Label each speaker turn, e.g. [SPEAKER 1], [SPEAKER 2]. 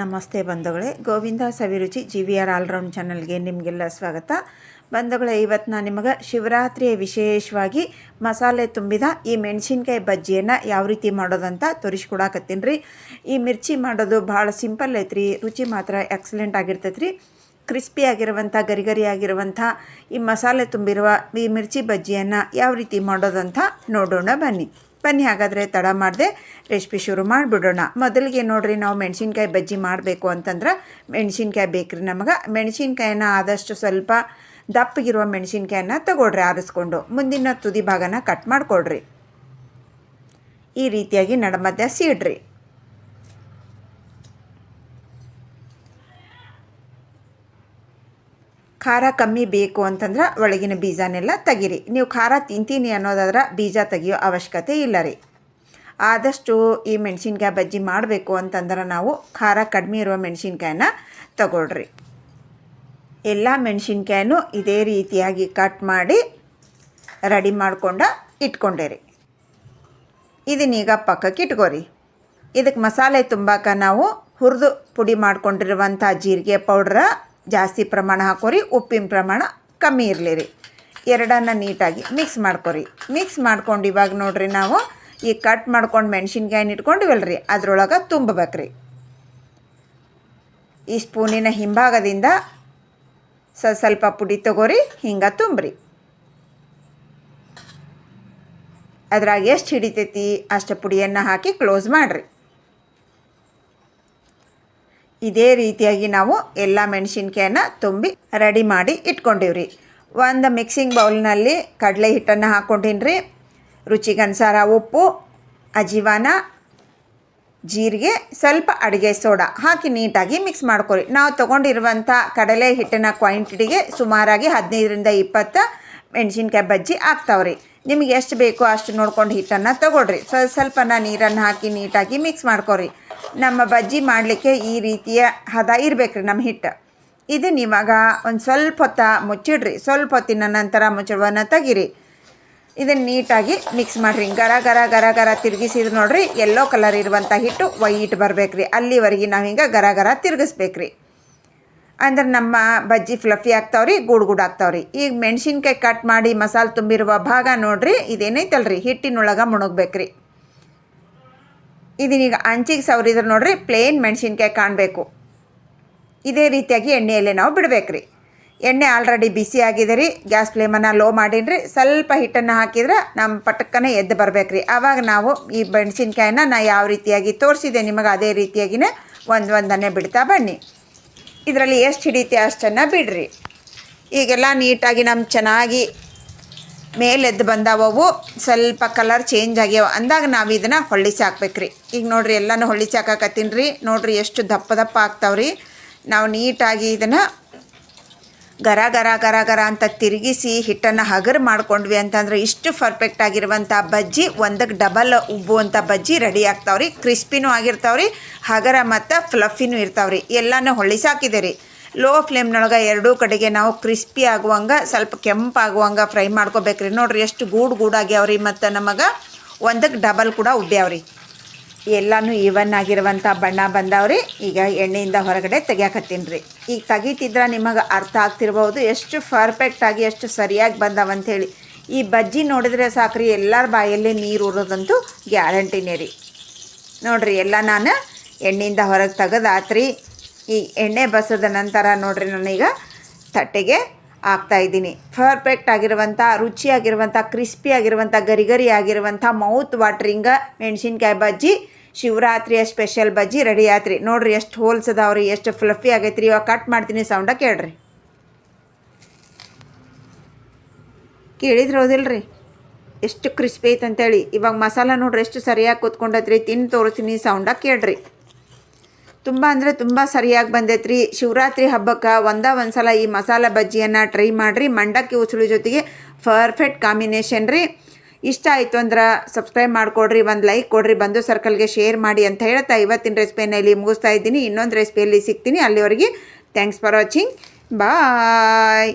[SPEAKER 1] ನಮಸ್ತೆ ಬಂಧುಗಳೇ, Govinda Saviruchi G V R all round ಚಾನಲ್ಗೆ ನಿಮಗೆಲ್ಲ ಸ್ವಾಗತ. ಬಂಧುಗಳೇ, ಇವತ್ತು ನಾನು ನಿಮಗೆ ಶಿವರಾತ್ರಿಯ ವಿಶೇಷವಾಗಿ ಮಸಾಲೆ ತುಂಬಿದ ಈ ಮೆಣಸಿನ್ಕಾಯಿ ಬಜ್ಜಿಯನ್ನು ಯಾವ ರೀತಿ ಮಾಡೋದಂತ ತೋರಿಸ್ಕೊಡಾಕತ್ತೀನಿ ರೀ. ಈ ಮಿರ್ಚಿ ಮಾಡೋದು ಭಾಳ ಸಿಂಪಲ್ ಐತ್ರಿ, ರುಚಿ ಮಾತ್ರ ಎಕ್ಸಲೆಂಟ್ ಆಗಿರ್ತೈತೆ ರೀ ಕ್ರಿಸ್ಪಿ ಆಗಿರುವಂಥ, ಗರಿಗರಿ ಗರಿ ಆಗಿರುವಂಥ ಈ ಮಸಾಲೆ ತುಂಬಿರುವ ಈ ಮಿರ್ಚಿ ಬಜ್ಜಿಯನ್ನು ಯಾವ ರೀತಿ ಮಾಡೋದಂತ ನೋಡೋಣ ಬನ್ನಿ. ಬನ್ನಿ, ಹಾಗಾದರೆ ತಡ ಮಾಡದೆ ರೆಸಿಪಿ ಶುರು ಮಾಡಿಬಿಡೋಣ. ಮೊದಲಿಗೆ ನೋಡ್ರಿ, ನಾವು ಮೆಣಸಿನ್ಕಾಯಿ ಬಜ್ಜಿ ಮಾಡಬೇಕು ಅಂತಂದ್ರೆ ಮೆಣಸಿನ್ಕಾಯಿ ಬೇಕ್ರಿ ನಮಗೆ. ಮೆಣಸಿನ್ಕಾಯಿನ ಆದಷ್ಟು ಸ್ವಲ್ಪ ದಪ್ಪಗಿರುವ ಮೆಣಸಿನ್ಕಾಯನ್ನ ತಗೊಳ್ರಿ, ಆರಿಸ್ಕೊಂಡು. ಮುಂದಿನ ತುದಿ ಭಾಗನ ಕಟ್ ಮಾಡಿಕೊಡ್ರಿ ಈ ರೀತಿಯಾಗಿ ನಡಮಧ್ಯ ಸೀಡ್ರಿ. ಖಾರ ಕಮ್ಮಿ ಬೇಕು ಅಂತಂದ್ರೆ ಒಳಗಿನ ಬೀಜನೆಲ್ಲ ತೆಗೀರಿ. ನೀವು ಖಾರ ತಿಂತೀನಿ ಅನ್ನೋದಾದ್ರೆ ಬೀಜ ತೆಗಿಯೋ ಅವಶ್ಯಕತೆ ಇಲ್ಲ ರೀ. ಆದಷ್ಟು ಈ ಮೆಣಸಿನ್ಕಾಯಿ ಬಜ್ಜಿ ಮಾಡಬೇಕು ಅಂತಂದ್ರೆ ನಾವು ಖಾರ ಕಡಿಮೆ ಇರುವ ಮೆಣಸಿನ್ಕಾಯನ್ನ ತಗೊಳ್ರಿ. ಎಲ್ಲ ಮೆಣಸಿನ್ಕಾಯನ್ನು ಇದೇ ರೀತಿಯಾಗಿ ಕಟ್ ಮಾಡಿ ರೆಡಿ ಮಾಡ್ಕೊಂಡ ಇದನ್ನ ಇದನ್ನೀಗ ಪಕ್ಕಕ್ಕೆ ಇಟ್ಕೋರಿ. ಇದಕ್ಕೆ ಮಸಾಲೆ ತುಂಬಾಕ ನಾವು ಹುರಿದು ಪುಡಿ ಮಾಡ್ಕೊಂಡಿರುವಂಥ ಜೀರಿಗೆ ಪೌಡ್ರ ಜಾಸ್ತಿ ಪ್ರಮಾಣ ಹಾಕೋರಿ, ಉಪ್ಪಿನ ಪ್ರಮಾಣ ಕಮ್ಮಿ ಇರಲಿ ರೀ ಎರಡನ್ನ ನೀಟಾಗಿ ಮಿಕ್ಸ್ ಮಾಡ್ಕೊರಿ. ಮಿಕ್ಸ್ ಮಾಡ್ಕೊಂಡು ಇವಾಗ ನೋಡ್ರಿ ನಾವು, ಈ ಕಟ್ ಮಾಡ್ಕೊಂಡು ಮೆಣಸಿನ್ಕಾಯಿನ ಇಟ್ಕೊಂಡಿವಲ್ಲ ರೀ ಅದ್ರೊಳಗೆ ತುಂಬಬೇಕ್ರಿ. ಈ ಸ್ಪೂನಿನ ಹಿಂಭಾಗದಿಂದ ಸ, ಸ್ವಲ್ಪ ಪುಡಿ ತಗೋರಿ, ಹಿಂಗೆ ತುಂಬ್ರಿ. ಅದ್ರಾಗ ಎಷ್ಟು ಹಿಡಿತೈತಿ, ಅಷ್ಟು ಪುಡಿಯನ್ನು ಹಾಕಿ ಕ್ಲೋಸ್ ಮಾಡಿರಿ. ಇದೇ ರೀತಿಯಾಗಿ ನಾವು ಎಲ್ಲ ಮೆಣಸಿನ್ಕಾಯನ್ನ ತುಂಬಿ ರೆಡಿ ಮಾಡಿ ಇಟ್ಕೊಂಡಿವ್ರಿ. ಒಂದು ಮಿಕ್ಸಿಂಗ್ ಬೌಲ್ನಲ್ಲಿ ಕಡಲೆ ಹಿಟ್ಟನ್ನು ಹಾಕ್ಕೊಂಡಿನಿ ರೀ ರುಚಿಗನುಸಾರ ಉಪ್ಪು, ಅಜೀವಾನ, ಜೀರಿಗೆ, ಸ್ವಲ್ಪ ಅಡುಗೆ ಸೋಡಾ ಹಾಕಿ ನೀಟಾಗಿ ಮಿಕ್ಸ್ ಮಾಡ್ಕೊರಿ. ನಾವು ತೊಗೊಂಡಿರುವಂಥ ಕಡಲೆ ಹಿಟ್ಟಿನ ಕ್ವಾಂಟಿಟಿಗೆ ಸುಮಾರಾಗಿ ಹದಿನೈದರಿಂದ ಇಪ್ಪತ್ತು ಮೆಣಸಿನ್ಕಾಯಿ ಬಜ್ಜಿ ಆಗ್ತಾವ್ರಿ. ನಿಮಗೆ ಎಷ್ಟು ಬೇಕೋ ಅಷ್ಟು ನೋಡ್ಕೊಂಡು ಹಿಟ್ಟನ್ನು ತೊಗೊಳ್ರಿ. ಸ್ವಲ್ಪ ಸ್ವಲ್ಪನ ನೀರನ್ನು ಹಾಕಿ ನೀಟಾಗಿ ಮಿಕ್ಸ್ ಮಾಡ್ಕೊರಿ ನಮ್ಮ ಬಜ್ಜಿ ಮಾಡಲಿಕ್ಕೆ ಈ ರೀತಿಯ ಹದ ಇರಬೇಕ್ರಿ ನಮ್ಮ ಹಿಟ್ಟು. ಇದನ್ನ ಇವಾಗ ಒಂದು ಸ್ವಲ್ಪ ಹೊತ್ತ ಮುಚ್ಚಿಡ್ರಿ. ಸ್ವಲ್ಪ ಹೊತ್ತಿನ ನಂತರ ಮುಚ್ಚಳವನ್ನು ತೆಗಿರಿ. ಇದನ್ನು ನೀಟಾಗಿ ಮಿಕ್ಸ್ ಮಾಡಿರಿ. ಗರ ಗರ ಗರ ಗರ ತಿರುಗಿಸಿದ್ರು ನೋಡಿರಿ ಎಲ್ಲೋ ಕಲರ್ ಇರುವಂಥ ಹಿಟ್ಟು ವೈಟ್ ಬರ್ಬೇಕ್ರಿ. ಅಲ್ಲಿವರೆಗೆ ನಾವು ಹಿಂಗೆ ಗರ ಗರ ತಿರುಗಿಸ್ಬೇಕ್ರಿ. ಅಂದ್ರೆ ನಮ್ಮ ಬಜ್ಜಿ ಫ್ಲಫಿ ಆಗ್ತಾವ್ರಿ, ಗೂಡು ಗೂಡು ಆಗ್ತಾವ್ರಿ. ಈಗ ಮೆಣಸಿನ್ಕಾಯಿ ಕಟ್ ಮಾಡಿ ಮಸಾಲೆ ತುಂಬಿರುವ ಭಾಗ ನೋಡ್ರಿ, ಇದೇನೈತಲ್ರಿ? ಹಿಟ್ಟಿನೊಳಗೆ ಮುಣಗ್ಬೇಕ್ರಿ. ಇದನ್ನೀಗ ಅಂಚಿಗೆ ಸವರಿದ್ರೆ ನೋಡ್ರಿ ಪ್ಲೇನ್ ಮೆಣಸಿನ್ಕಾಯಿ ಕಾಣಬೇಕು. ಇದೇ ರೀತಿಯಾಗಿ ಎಣ್ಣೆಯಲ್ಲೇ ನಾವು ಬಿಡಬೇಕ್ರಿ. ಎಣ್ಣೆ ಆಲ್ರೆಡಿ ಬಿಸಿ ಆಗಿದೆ ರೀ, ಗ್ಯಾಸ್ ಫ್ಲೇಮನ್ನು ಲೋ ಮಾಡಿನ್ರಿ. ಸ್ವಲ್ಪ ಹಿಟ್ಟನ್ನು ಹಾಕಿದ್ರೆ ನಮ್ಮ ಪಟಕ್ಕನೆ ಎದ್ದು ಬರಬೇಕ್ರಿ. ಆವಾಗ ನಾವು ಈ ಮೆಣಸಿನ್ಕಾಯಿನ ನಾ ಯಾವ ರೀತಿಯಾಗಿ ತೋರಿಸಿದೆ ನಿಮಗೆ ಅದೇ ರೀತಿಯಾಗಿನೇ ಒಂದು ಒಂದನ್ನೇ ಬಿಡ್ತಾ ಬನ್ನಿ. ಇದರಲ್ಲಿ ಎಷ್ಟು ಹಿಡಿತೆ ಅಷ್ಟನ್ನು ಬಿಡ್ರಿ. ಈಗೆಲ್ಲ ನೀಟಾಗಿ ನಮ್ಮ ಚೆನ್ನಾಗಿ ಮೇಲೆದ್ದು ಬಂದವವು. ಸ್ವಲ್ಪ ಕಲರ್ ಚೇಂಜ್ ಆಗ್ಯಾವ. ಅಂದಾಗ ನಾವು ಇದನ್ನು ಹೊಳ್ಳಿಸಿ ಹಾಕ್ಬೇಕ್ರಿ ಈಗ ನೋಡ್ರಿ ಎಲ್ಲನೂ ಹೊಳ್ಳಿಸಿ ಹಾಕಕತ್ತೀನಿ ರೀ ನೋಡ್ರಿ ಎಷ್ಟು ದಪ್ಪ ದಪ್ಪ ಆಗ್ತಾವ್ರಿ. ನಾವು ನೀಟಾಗಿ ಇದನ್ನು ಗರ ಗರ ಗರ ಗರ ಅಂತ ತಿರುಗಿಸಿ ಹಿಟ್ಟನ್ನು ಹಗರು ಮಾಡ್ಕೊಂಡ್ವಿ ಅಂತಂದ್ರೆ ಇಷ್ಟು ಪರ್ಫೆಕ್ಟ್ ಆಗಿರುವಂಥ ಬಜ್ಜಿ ಒಂದಕ್ಕೆ ಡಬಲ್ ಉಬ್ಬುವಂಥ ಬಜ್ಜಿ ರೆಡಿ ಆಗ್ತಾವ್ರಿ ಕ್ರಿಸ್ಪಿನೂ ಆಗಿರ್ತಾವ್ರಿ, ಹಗರ ಮತ್ತು ಫ್ಲಫಿನೂ ಇರ್ತಾವ್ರಿ. ಎಲ್ಲನೂ ಹೊಳಿಸಾಕಿದೆ ರೀ ಲೋ ಫ್ಲೇಮ್ನೊಳಗೆ ಎರಡೂ ಕಡೆಗೆ ನಾವು ಕ್ರಿಸ್ಪಿ ಆಗುವಂಗ, ಸ್ವಲ್ಪ ಕೆಂಪಾಗುವಂಗೆ ಫ್ರೈ ಮಾಡ್ಕೋಬೇಕ್ರಿ. ನೋಡ್ರಿ, ಎಷ್ಟು ಗೂಡು ಗೂಡಾಗ್ಯಾವ್ರಿ ಮತ್ತು ನಮಗೆ. ಒಂದಕ್ಕೆ ಡಬಲ್ ಕೂಡ ಉಬ್ಬ್ಯಾವ್ರಿ. ಎಲ್ಲನೂ ಈವನ್ ಆಗಿರುವಂಥ ಬಣ್ಣ ಬಂದವ್ರಿ. ಈಗ ಎಣ್ಣೆಯಿಂದ ಹೊರಗಡೆ ತೆಗಿಯಾಕತ್ತೀನಿ ರೀ. ಈಗ ತೆಗಿತಿದ್ರೆ ನಿಮಗೆ ಅರ್ಥ ಆಗ್ತಿರ್ಬೋದು. ಎಷ್ಟು ಪರ್ಫೆಕ್ಟಾಗಿ ಎಷ್ಟು ಸರಿಯಾಗಿ ಬಂದಾವಂಥೇಳಿ ಈ ಬಜ್ಜಿ ನೋಡಿದ್ರೆ ಸಾಕ್ರಿ, ಎಲ್ಲರ ಬಾಯಲ್ಲಿ ನೀರು ಉರೋದಂತೂ ಗ್ಯಾರಂಟಿನೇ ರೀ. ನೋಡ್ರಿ, ಎಲ್ಲ ನಾನು ಎಣ್ಣೆಯಿಂದ ಹೊರಗೆ ತೆಗೆದಾತ್ರಿ. ಈ ಎಣ್ಣೆ ಬಸದ ನಂತರ ನೋಡ್ರಿ ನಾನೀಗ ತಟ್ಟೆಗೆ ಹಾಕ್ತಾ ಇದ್ದೀನಿ. ಪರ್ಫೆಕ್ಟ್ ಆಗಿರುವಂಥ, ರುಚಿಯಾಗಿರುವಂಥ ಕ್ರಿಸ್ಪಿ ಆಗಿರುವಂಥ ಗರಿ ಗರಿ ಆಗಿರುವಂಥ ಮೌತ್ ವಾಟ್ರಿಂಗ ಮೆಣಸಿನ್ಕಾಯಿ ಬಜ್ಜಿ, ಶಿವರಾತ್ರಿಯ ಸ್ಪೆಷಲ್ ಬಜ್ಜಿ ರೆಡಿ ಆತ್ರಿ ನೋಡ್ರಿ ಎಷ್ಟು ಹೋಲ್ಸ್ ಅದಾವ್ರಿ ಎಷ್ಟು ಫ್ಲಫಿ ಆಗೈತ್ರಿ. ಇವಾಗ ಕಟ್ ಮಾಡ್ತೀನಿ ಸೌಂಡ ಕೇಳ್ರಿ. ಕೇಳಿದ್ರೆ ಎಷ್ಟು ಕ್ರಿಸ್ಪಿ ಐತೆ ಅಂತೇಳಿ ಇವಾಗ ಮಸಾಲ ನೋಡ್ರಿ ಎಷ್ಟು ಸರಿಯಾಗಿ ಕೂತ್ಕೊಂಡೈತ್ರಿ. ತಿಂದು ತೋರಿಸ್ತೀನಿ ಸೌಂಡ ಕೇಳ್ರಿ. ತುಂಬ ಅಂದರೆ ತುಂಬ ಸರಿಯಾಗಿ ಬಂದೈತ್ರಿ. ಶಿವರಾತ್ರಿ ಹಬ್ಬಕ್ಕೆ ಒಂದ ಒಂದು ಸಲ ಈ ಮಸಾಲ ಬಜ್ಜಿಯನ್ನು ಟ್ರೈ ಮಾಡಿರಿ. ಮಂಡಕ್ಕಿ ಉಸುಳು ಜೊತೆಗೆ ಪರ್ಫೆಕ್ಟ್ ಕಾಂಬಿನೇಷನ್ ರೀ. ಇಷ್ಟ ಆಯಿತು ಅಂದ್ರೆ ಸಬ್ಸ್ಕ್ರೈಬ್ ಮಾಡಿಕೊಡ್ರಿ, ಒಂದು ಲೈಕ್ ಕೊಡ್ರಿ ಬಂದು ಸರ್ಕಲ್ಗೆ ಶೇರ್ ಮಾಡಿ ಅಂತ ಹೇಳ್ತಾ ಇವತ್ತಿನ ರೆಸಿಪಿಯನ್ನು ಇಲ್ಲಿ ಮುಗಿಸ್ತಾ ಇದ್ದೀನಿ. ಇನ್ನೊಂದು ರೆಸಿಪಿಯಲ್ಲಿ ಸಿಗ್ತೀನಿ. ಅಲ್ಲಿವರೆಗೆ ಥ್ಯಾಂಕ್ಸ್ ಫಾರ್ ವಾಚಿಂಗ್ ಬಾಯ್